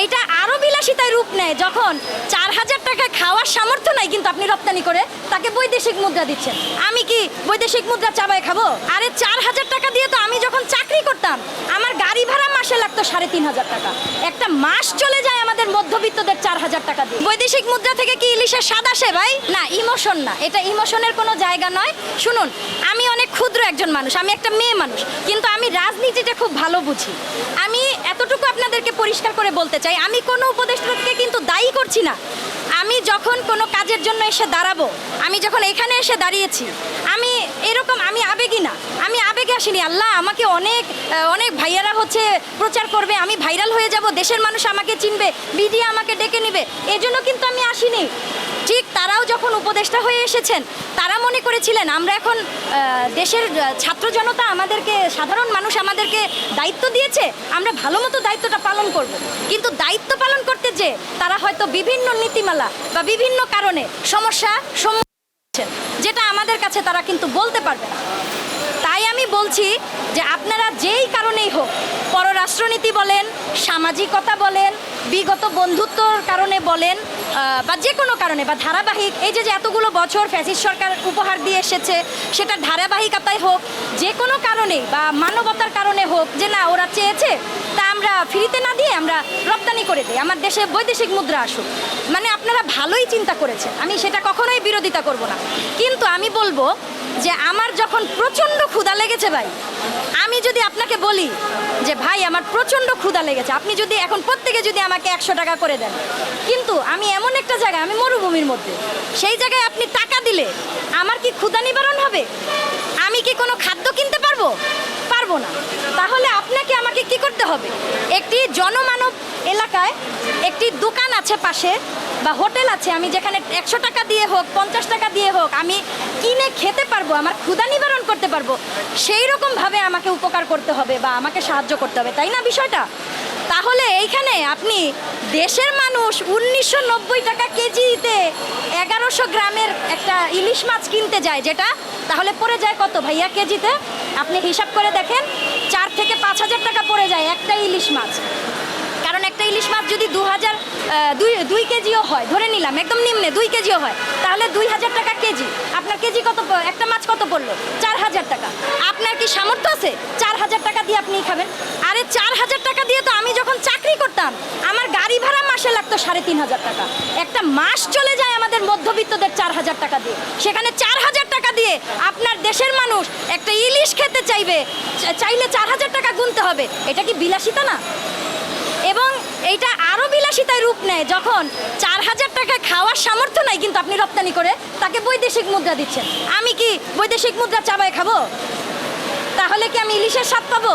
এইটা আরও বিলাসিতায় রূপ নেয়, যখন চার হাজার টাকা খাওয়ার সামর্থ্য নাই, কিন্তু আপনি রপ্তানি করে তাকে বৈদেশিক মুদ্রা দিচ্ছেন। আমি কি বৈদেশিক মুদ্রা চাবায় খাব? আরে চার হাজার টাকা দিয়ে তো আমি যখন চাকরি করতাম, আমার মাসে লাগতো সাড়ে তিন হাজার টাকা। একটা মাস চলে যায় আমাদের মধ্যবিত্তদের চার হাজার টাকা দিয়ে। বৈদেশিক মুদ্রা থেকে কি ইলিশের স্বাদ আসে ভাই? না, ইমোশন না। এটা ইমোশনের কোনো জায়গা নয়। শুনুন, আমি অনেক ক্ষুদ্র একজন মানুষ, আমি একটা মেয়ে মানুষ, কিন্তু আমি রাজনীতিটা খুব ভালো বুঝি। আমি এতটুকু আপনাদেরকে পরিষ্কার করে বলতে চাই, আমি কোনো উপদেষ্টাকে কিন্তু দায়ী করছি না। আমি যখন কোনো কাজের জন্য এসে দাঁড়াবো, আমি যখন এখানে এসে দাঁড়িয়েছি, আমি এরকম, আমি আবেগী না। আমি আবেগে আসিনি। আল্লাহ আমাকে অনেক অনেক ভাইয়ারা হচ্ছে প্রচার করবে, আমি ভাইরাল হয়ে যাব, দেশের মানুষ আমাকে চিনবে মিডিয়া আমাকে ডেকে নেবে। এজন্য কিন্তু আমি আসিনি। ঠিক তারাও যখন উপদেষ্টা হয়ে এসেছেন, তারা মনে করেছিলেন, আমরা এখন দেশের ছাত্র জনতা আমাদেরকে, সাধারণ মানুষ আমাদেরকে দায়িত্ব দিয়েছে, আমরা ভালো মতো দায়িত্বটা পালন করব। কিন্তু দায়িত্ব পালন করতে যে তারা হয়তো বিভিন্ন নীতিমালা বা বিভিন্ন কারণে সমস্যা যেটা আমাদের কাছে তারা কিন্তু বলতে পারবে না। তাই আমি বলছি যে আপনারা যেই কারণেই হোক, পররাষ্ট্রনীতি বলেন, সামাজিকতা বলেন, বিগত বন্ধুত্বর কারণে বলেন বা যে কোনো কারণে, বা ধারাবাহিক, এই যে এতগুলো বছর ফ্যাসিস্ট সরকার উপহার দিয়ে এসেছে, সেটা ধারাবাহিকতায় হোক, যে কোনো কারণে বা মানবতার কারণে হোক, যে না, ওরা চেয়েছে, তা আমরা ফ্রিতে না দিয়ে আমরা রপ্তানি করে দিই। আমার দেশে বৈদেশিক মুদ্রা আসুক। মানে আপনারা ভালোই চিন্তা করেছেন। আমি সেটা কখনোই বিরোধিতা করব না। কিন্তু আমি বলব যে আমার যখন প্রচণ্ড ক্ষুধা লেগেছে ভাই, আমি যদি আপনাকে বলি যে ভাই আমার প্রচণ্ড ক্ষুধা লেগেছে, আপনি যদি এখন প্রত্যেকে যদি আমাকে একশো টাকা করে দেন, কিন্তু আমি এমন একটা জায়গা আমি মরুভূমির মধ্যে, সেই জায়গায় আপনি টাকা দিলে আমার কি ক্ষুধা নিবারণ হবে? আমি কি কোনো খাদ্য কিনতে পারব? পারব না। তাহলে আপনাকে, আমাকে কি করতে হবে? একটি জনমানব এলাকায় একটি দোকান আছে পাশে, বা হোটেল আছে, আমি যেখানে একশো টাকা দিয়ে হোক, পঞ্চাশ টাকা দিয়ে হোক, আমি কিনে খেতে পারব, আমার ক্ষুধা নিবারণ করতে পারব, সেই রকমভাবে আমাকে উপকার করতে হবে, বা আমাকে সাহায্য করতে হবে, তাই না বিষয়টা? তাহলে এইখানে আপনি দেশের মানুষ উনিশশো নব্বই টাকা কেজিতে এগারোশো গ্রামের একটা ইলিশ মাছ কিনতে যায়, যেটা তাহলে পড়ে যায় কত ভাইয়া কেজিতে? আপনি হিসাব করে দেখেন থেকে পাঁচ হাজার টাকা পড়ে যায় একটা ইলিশ মাছ। কারণ একটা ইলিশ মাছ যদি দু হাজার দুই দুই কেজিও হয়, ধরে নিলাম, একদম নিম্নে, দুই কেজিও হয়, তাহলে দুই হাজার টাকা কেজি। আপনার কেজি কত একটা মাছ কত পড়ল? চার হাজার টাকা। আপনার কি সামর্থ্য আছে? চার হাজার টাকা দিয়ে আপনি খাবেন। আরে চার হাজার টাকা দিয়ে তো আমি যখন চাকরি গাড়ি লাগতো সাড়ে তিন হাজার টাকা। একটা মাস চলে যায় আমাদের মধ্যবিত্তদের চার হাজার টাকা দিয়ে। সেখানে চার হাজার টাকা দিয়ে আপনার দেশের মানুষ একটা ইলিশ খেতে চাইবে চাইলে চার হাজার টাকা গুনতে হবে। এটা কি বিলাসিতা না? এবং এইটা আরও বিলাসিতায় রূপ নেয় যখন চার হাজার টাকা খাওয়ার সামর্থ্য নাই, কিন্তু আপনি রপ্তানি করে তাকে বৈদেশিক মুদ্রা দিচ্ছেন। আমি কি বৈদেশিক মুদ্রা চাবায় খাব? তাহলে কি আমি ইলিশের স্বাদ পাবো?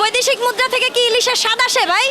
বৈদেশিক মুদ্রা থেকে কি ইলিশের স্বাদ আসে ভাই?